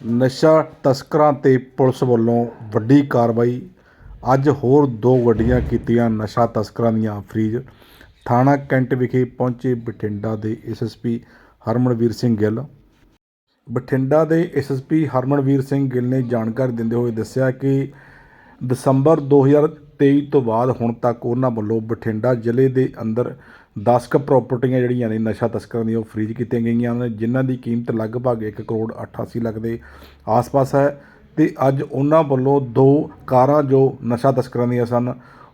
ਨਸ਼ਾ ਤਸਕਰਾਂ ਤੇ ਪੁਲਿਸ ਵੱਲੋਂ ਵੱਡੀ ਕਾਰਵਾਈ। ਅੱਜ ਹੋਰ ਦੋ ਗੱਡੀਆਂ ਕੀਤੀਆਂ ਨਸ਼ਾ ਤਸਕਰਾਂ ਦੀਆਂ ਫਰੀਜ਼। ਥਾਣਾ ਕੈਂਟ ਵਿਖੇ ਪਹੁੰਚੇ ਬਠਿੰਡਾ ਦੇ ਐਸਐਸਪੀ ਹਰਮਨਵੀਰ ਸਿੰਘ ਗਿੱਲ। ਬਠਿੰਡਾ ਦੇ ਐਸਐਸਪੀ ਹਰਮਨਵੀਰ ਸਿੰਘ ਗਿੱਲ ਨੇ ਜਾਣਕਾਰੀ ਦਿੰਦੇ ਹੋਏ ਦੱਸਿਆ ਕਿ ਦਸੰਬਰ 2023 ਤੋਂ ਬਾਅਦ ਹੁਣ ਤੱਕ ਉਹਨਾਂ ਵੱਲੋਂ ਬਠਿੰਡਾ ਜ਼ਿਲ੍ਹੇ ਦੇ ਅੰਦਰ 10 ਕ ਪ੍ਰਾਪਰਟੀਆਂ ਜਿਹੜੀਆਂ ਨੇ, ਨਸ਼ਾ ਤਸਕਰਾਂ ਦੀਆਂ, ਉਹ ਫਰੀਜ਼ ਕੀਤੀਆਂ ਗਈਆਂ ਨੇ, ਜਿਨ੍ਹਾਂ ਦੀ ਕੀਮਤ ਲਗਭਗ 1 ਕਰੋੜ 88 ਲੱਖ ਦੇ ਆਸ-ਪਾਸ ਹੈ। ਤੇ ਅੱਜ ਉਹਨਾਂ ਵੱਲੋਂ ਦੋ ਕਾਰਾਂ ਜੋ ਨਸ਼ਾ ਤਸਕਰਾਂ ਦੀਆਂ ਸਨ,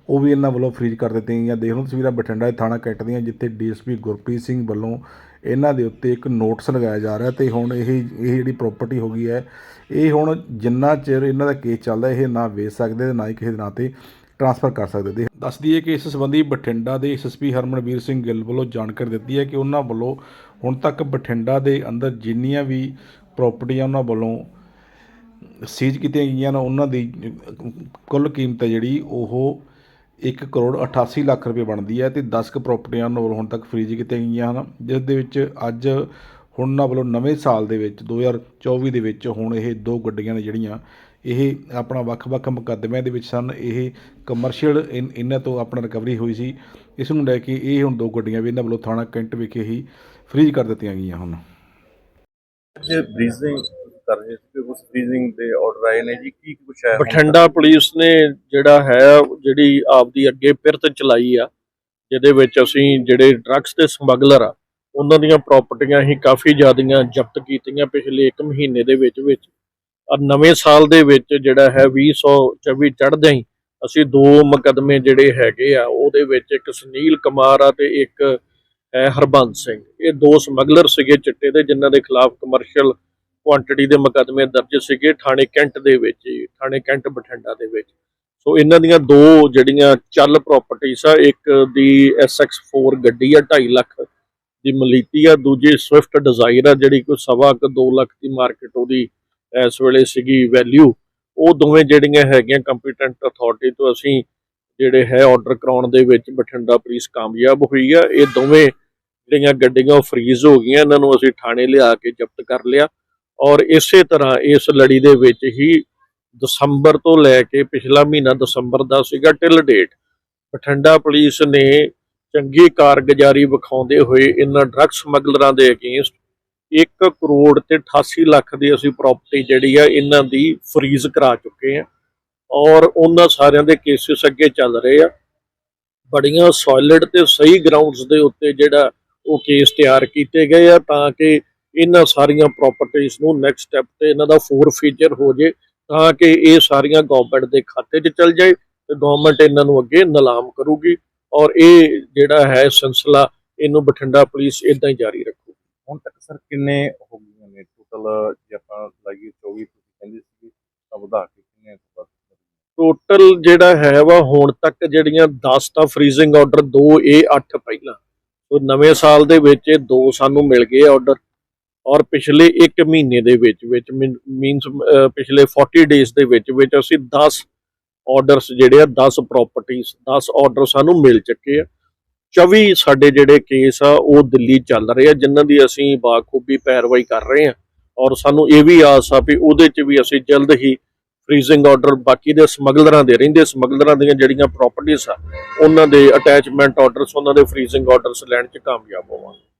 ਉਹ ਵੀ ਇਹਨਾਂ ਵੱਲੋਂ ਫਰੀਜ਼ ਕਰ ਦਿੱਤੀਆਂ ਗਈਆਂ। ਦੇਖ ਲਓ ਤਸਵੀਰਾਂ ਬਠਿੰਡਾ ਦੇ ਥਾਣਾ ਕੈਂਟ ਦੀਆਂ, ਜਿੱਥੇ ਡੀਐਸਪੀ ਗੁਰਪ੍ਰੀਤ ਸਿੰਘ ਵੱਲੋਂ ਇਹਨਾਂ ਦੇ ਉੱਤੇ ਇੱਕ ਨੋਟਿਸ ਲਗਾਇਆ ਜਾ ਰਿਹਾ ਤੇ ਹੁਣ ਇਹ ਇਹ ਜਿਹੜੀ ਪ੍ਰਾਪਰਟੀ ਹੋ ਗਈ ਹੈ, ਇਹ ਹੁਣ ਜਿੰਨਾ ਚਿਰ ਇਹਨਾਂ ਦਾ ਕੇਸ ਚੱਲਦਾ, ਇਹ ਨਾ ਵੇਚ ਸਕਦੇ ਤੇ ਨਾ ਹੀ ਕਿਸੇ ਦੇ ਨਾਂ ਤੇ ਟਰਾਂਸਫਰ ਕਰ ਸਕਦੇ ਦੇ ਦੱਸ ਦਈਏ ਕਿ ਇਸ ਸੰਬੰਧੀ ਬਠਿੰਡਾ ਦੇ ਐਸਐਸਪੀ ਹਰਮਨਵੀਰ ਸਿੰਘ ਗਿੱਲ ਵੱਲੋਂ ਜਾਣਕਾਰੀ ਦਿੱਤੀ ਹੈ ਕਿ ਉਹਨਾਂ ਵੱਲੋਂ ਹੁਣ ਤੱਕ ਬਠਿੰਡਾ ਦੇ ਅੰਦਰ ਜਿੰਨੀਆਂ ਵੀ ਪ੍ਰਾਪਰਟੀਆਂ ਉਹਨਾਂ ਵੱਲੋਂ ਸੀਜ਼ ਕੀਤੀਆਂ ਗਈਆਂ ਨੇ, ਉਹਨਾਂ ਦੀ ਕੁੱਲ ਕੀਮਤ ਹੈ ਜਿਹੜੀ ਉਹ 1 ਕਰੋੜ 88 ਲੱਖ ਰੁਪਏ ਬਣਦੀ ਹੈ ਤੇ 10 ਕੁ ਪ੍ਰਾਪਰਟੀਆਂ ਉਹਨਾਂ ਵੱਲੋਂ ਹੁਣ ਤੱਕ ਫਰੀਜ਼ ਕੀਤੀਆਂ ਗਈਆਂ ਹਨ, ਜਿਸ ਦੇ ਵਿੱਚ ਅੱਜ ਹੁਣ ਉਹਨਾਂ ਵੱਲੋਂ ਨਵੇਂ ਸਾਲ ਦੇ ਵਿੱਚ 2024 ਦੇ ਵਿੱਚ ਹੁਣ ਇਹ ਦੋ ਗੱਡੀਆਂ ਨੇ ਜਿਹੜੀਆਂ ਇਹ ਆਪਣਾ ਵੱਖ-ਵੱਖ ਮੁਕੱਦਮਿਆਂ ਦੇ ਵਿੱਚ ਸਨ। ਇਹ ਕਮਰਸ਼ੀਅਲ ਇਹਨਾਂ ਤੋਂ ਆਪਣਾ ਰਿਕਵਰੀ ਹੋਈ ਸੀ। ਇਸ ਨੂੰ ਲੈ ਕੇ ਇਹ ਹੁਣ ਦੋ ਗੱਡੀਆਂ ਵੀ ਇਹਨਾਂ ਵੱਲੋਂ ਥਾਣਾ ਕੈਂਟ ਵਿਖੇ ਹੀ ਫਰੀਜ਼ ਕਰ ਦਿੱਤੀਆਂ ਗਈਆਂ ਹਨ। ਅੱਜ ਬਰੀਜ਼ਿੰਗ ਕਰ ਰਹੇ ਸੀ ਉਸ ਬਰੀਜ਼ਿੰਗ ਦੇ ਆਰਡਰ ਆਏ ਨੇ ਜੀ। ਕੀ ਕੁਛ ਹੈ ਹੁਣ? ਬਠਿੰਡਾ ਪੁਲਿਸ ਨੇ ਜਿਹੜਾ ਹੈ ਜਿਹੜੀ ਆਪਦੀ ਅੱਗੇ ਪਿਰਤ ਚਲਾਈ ਆ ਜਿਹਦੇ ਵਿੱਚ ਅਸੀਂ ਜਿਹੜੇ ਡਰੱਗਸ ਦੇ ਸਮਗਲਰ ਆ ਉਹਨਾਂ ਦੀਆਂ ਪ੍ਰਾਪਰਟੀਆਂ ਹੀ ਕਾਫੀ ਜ਼ਿਆਦੀਆਂ ਜ਼ਬਤ ਕੀਤੀਆਂ ਪਿਛਲੇ 1 ਮਹੀਨੇ ਦੇ ਵਿੱਚ ਵਿੱਚ ਔਰ ਨਵੇਂ ਸਾਲ ਦੇ ਵਿੱਚ ਜਿਹੜਾ ਹੈ 2024 ਚੜ੍ਹਦਿਆਂ ਹੀ ਅਸੀਂ ਦੋ ਮੁਕੱਦਮੇ ਜਿਹੜੇ ਹੈਗੇ ਆ ਉਹਦੇ ਵਿੱਚ ਇੱਕ ਸੁਨੀਲ ਕੁਮਾਰ ਆ ਤੇ ਇੱਕ ਹੈ ਹਰਬੰਸ ਸਿੰਘ। ਇਹ ਦੋ ਸਮਗਲਰ ਸੀਗੇ ਚਿੱਟੇ ਦੇ ਜਿਨ੍ਹਾਂ ਦੇ ਖਿਲਾਫ ਕਮਰਸ਼ੀਅਲ ਕੁਆਂਟੀਟੀ ਦੇ ਮੁਕੱਦਮੇ ਦਰਜ ਸੀਗੇ ਥਾਣੇ ਕੈਂਟ ਦੇ ਵਿੱਚ ਹੀ, ਥਾਣੇ ਕੈਂਟ ਬਠਿੰਡਾ ਦੇ ਵਿੱਚ। ਸੋ ਇਹਨਾਂ ਦੀਆਂ ਦੋ ਜਿਹੜੀਆਂ ਚੱਲ ਪ੍ਰਾਪਰਟੀਆਂ ਆ ਇੱਕ ਦੀ SX4 ਗੱਡੀ ਆ 2.5 ਲੱਖ ਦੀ ਮਲੀਤੀ ਆ ਦੂਜੀ ਸਵਿਫਟ ਡਿਜ਼ਾਇਰ ਆ ਜਿਹੜੀ ਕੋਈ ਸਵਾ ਕੁ 2 ਲੱਖ ਦੀ ਮਾਰਕੀਟ ਉਹਦੀ ਇਸ ਵੇਲੇ ਸੀਗੀ ਵੈਲਿਊ ਉਹ ਦੋਵੇਂ ਜਿਹੜੀਆਂ ਹੈਗੀਆਂ ਕੰਪੀਟੈਂਟ ਅਥਾਰਟੀ ਤੋਂ ਅਸੀਂ ਜਿਹੜੇ ਹੈ ਆਰਡਰ ਕਰਾਉਣ ਦੇ ਵਿੱਚ ਬਠਿੰਡਾ ਪੁਲਿਸ ਕਾਮਯਾਬ ਹੋਈ ਆ। ਇਹ ਦੋਵੇਂ ਜਿਹੜੀਆਂ ਗੱਡੀਆਂ ਉਹ ਫਰੀਜ਼ ਹੋ ਗਈਆਂ, ਇਹਨਾਂ ਨੂੰ ਅਸੀਂ ਥਾਣੇ ਲਿਆ ਕੇ ਜ਼ਬਤ ਕਰ ਲਿਆ। ਔਰ ਇਸੇ ਤਰ੍ਹਾਂ ਇਸ ਲੜੀ ਦੇ ਵਿੱਚ ਹੀ ਦਸੰਬਰ ਤੋਂ ਲੈ ਕੇ ਪਿਛਲਾ ਮਹੀਨਾ ਦਸੰਬਰ ਦਾ ਸੀਗਾ ਟਿਲ ਡੇਟ ਬਠਿੰਡਾ ਪੁਲਿਸ ਨੇ ਚੰਗੀ ਕਾਰਗੁਜ਼ਾਰੀ ਵਿਖਾਉਂਦੇ ਹੋਏ ਇਹਨਾਂ ਡਰੱਗ ਸਮਗਲਰਾਂ ਦੇ ਅਗੇਂਸਟ 1 ਕਰੋੜ ਤੇ 88 ਲੱਖ ਦੀ ਅਸੀਂ ਪ੍ਰਾਪਰਟੀ ਜਿਹੜੀ ਆ ਇਹਨਾਂ ਦੀ ਫਰੀਜ਼ ਕਰਾ ਚੁੱਕੇ ਆ। ਔਰ ਉਹਨਾਂ ਸਾਰਿਆਂ ਦੇ ਕੇਸਿਸ ਅੱਗੇ ਚੱਲ ਰਹੇ ਆ। ਬੜੀਆਂ ਸੋਲਿਡ ਤੇ ਸਹੀ ਗਰਾਊਂਡਸ ਦੇ ਉੱਤੇ ਜਿਹੜਾ ਉਹ ਕੇਸ ਤਿਆਰ ਕੀਤੇ ਗਏ ਆ ਤਾਂ ਕਿ ਇਹਨਾਂ ਸਾਰੀਆਂ ਪ੍ਰਾਪਰਟੀਆਂ ਨੂੰ ਨੈਕਸਟ ਸਟੈਪ ਤੇ ਇਹਨਾਂ ਦਾ ਫੋਰ ਫੀਚਰ ਹੋ ਜੇ, ਤਾਂ ਕਿ ਇਹ ਸਾਰੀਆਂ ਗਵਰਨਮੈਂਟ ਦੇ ਖਾਤੇ 'ਚ ਚਲ ਜਾਏ ਤੇ ਗਵਰਨਮੈਂਟ ਇਹਨਾਂ ਨੂੰ ਅੱਗੇ ਨਿਲਾਮ ਕਰੂਗੀ। ਔਰ ਇਹ ਜਿਹੜਾ ਹੈ ਸਿਲਸਿਲਾ ਇਹਨੂੰ ਬਠਿੰਡਾ ਪੁਲਿਸ ਇਦਾਂ ਹੀ ਜਾਰੀ ਰੱਖੂ ਹੁਣ ਤੱਕ ਸਰ ਕਿੰਨੇ ਹੋ ਗਈਆਂ ਨੇ? ਟੋਟਲ ਜੇ ਆਪਾਂ ਲਾਈਏ 24 ਤੁਸੀਂ ਕਹਿੰਦੇ ਸੀ ਤਾਂ ਵਧਾ ਕੇ ਕਿੰਨੇ ਤੋਂ ਟੋਟਲ ਜਿਹੜਾ ਹੈ ਵਾ ਹੁਣ ਤੱਕ ਜਿਹੜੀਆਂ 10 ਤਾਂ ਫਰੀਜ਼ਿੰਗ ਆਰਡਰ 2 ਇਹ 8 ਪਹਿਲਾਂ। ਸੋ ਨਵੇਂ ਸਾਲ ਦੇ ਵਿੱਚ ਇਹ ਦੋ ਸਾਨੂੰ ਮਿਲ ਗਏ ਆਰਡਰ ਔਰ ਪਿਛਲੇ 1 ਮਹੀਨੇ ਦੇ ਵਿੱਚ ਵਿੱਚ ਮੀਨਸ ਪਿਛਲੇ 40 ਡੇਜ਼ ਦੇ ਵਿੱਚ ਵਿੱਚ ਅਸੀਂ 10 ਆਰਡਰਸ ਜਿਹੜੇ ਆ 10 ਪ੍ਰਾਪਰਟੀਆਂ 10 ਆਰਡਰ ਸਾਨੂੰ ਮਿਲ ਚੁੱਕੇ ਆ। 24 ਸਾਡੇ ਜਿਹੜੇ ਕੇਸ ਆ, ਉਹ ਦਿੱਲੀ ਚੱਲ ਰਹੇ ਆ, ਜਿਨ੍ਹਾਂ ਦੀ ਅਸੀਂ ਬਾਖੂਬੀ ਪੈਰਵਾਈ ਕਰ ਰਹੇ ਆ ਔਰ ਸਾਨੂੰ ਇਹ ਵੀ ਆਸ ਆ ਵੀ ਉਹਦੇ 'ਚ ਵੀ ਅਸੀਂ ਜਲਦ ਹੀ ਫਰੀਜ਼ਿੰਗ ਆਰਡਰ ਬਾਕੀ ਦੇ ਸਮਗਲਰਾਂ ਦੇ, ਰਹਿੰਦੇ ਸਮਗਲਰਾਂ ਦੀਆਂ ਜਿਹੜੀਆਂ ਪ੍ਰਾਪਰਟੀਆਂ ਆ, ਉਹਨਾਂ ਦੇ ਅਟੈਚਮੈਂਟ ਆਰਡਰਸ ਉਹਨਾਂ ਦੇ ਫਰੀਜ਼ਿੰਗ ਆਰਡਰਸ ਲੈਣ 'ਚ ਕਾਮਯਾਬ ਹੋਵਾਂਗੇ।